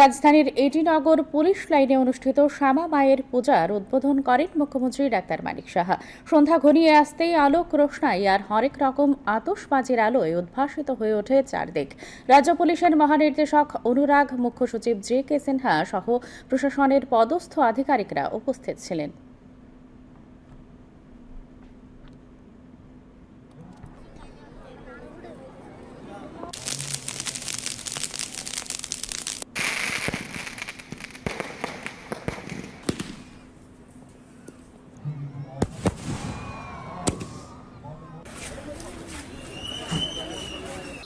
রাজধানীর এটিনগর পুলিশ লাইনে অনুষ্ঠিত শ্যামা মায়ের পূজার উদ্বোধন করেন মুখ্যমন্ত্রী ডাক্তার মানিক সাহা। সন্ধ্যা ঘনিয়ে আসতেই আলোক রোশনাই আর হরেক রকম আতসবাজির আলোয় উদ্ভাসিত হয়ে ওঠে চারদিক। রাজ্য পুলিশের মহানির্দেশক অনুরাগ, মুখ্য সচিব জে কে সিনহা সহ প্রশাসনের পদস্থ আধিকারিকরা উপস্থিত ছিলেন।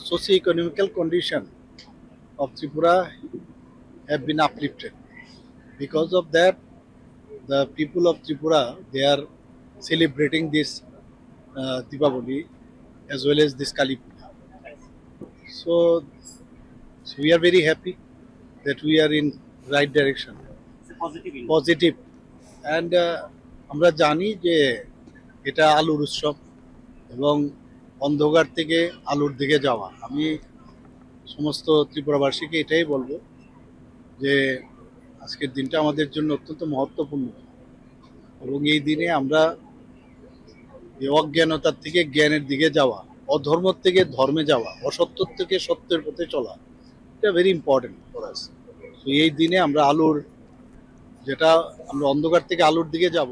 Socio-economical condition of Tripura have been uplifted. Because of that, the people of Tripura they are celebrating this uh, Deepavali as well as this Kali Puja. So, so we are very happy that we are in right direction, positive, and uh, আমরা জানি যে এটা আলুর উৎসব এবং অন্ধকার থেকে আলোর দিকে যাওয়া। আমি সমস্ত ত্রিপুরাবাসীকে এটাই বলব যে, আজকের দিনটা আমাদের জন্য অত্যন্ত মহত্বপূর্ণ। এবং এই দিনে আমরা অজ্ঞানতার থেকে জ্ঞানের দিকে যাওয়া অধর্ম থেকে ধর্মে যাওয়া অসত্য থেকে সত্যের পথে চলা, এটা ভেরি ইম্পর্টেন্ট ফর আস তো এই দিনে আমরা আলোর, যেটা আমরা অন্ধকার থেকে আলোর দিকে যাব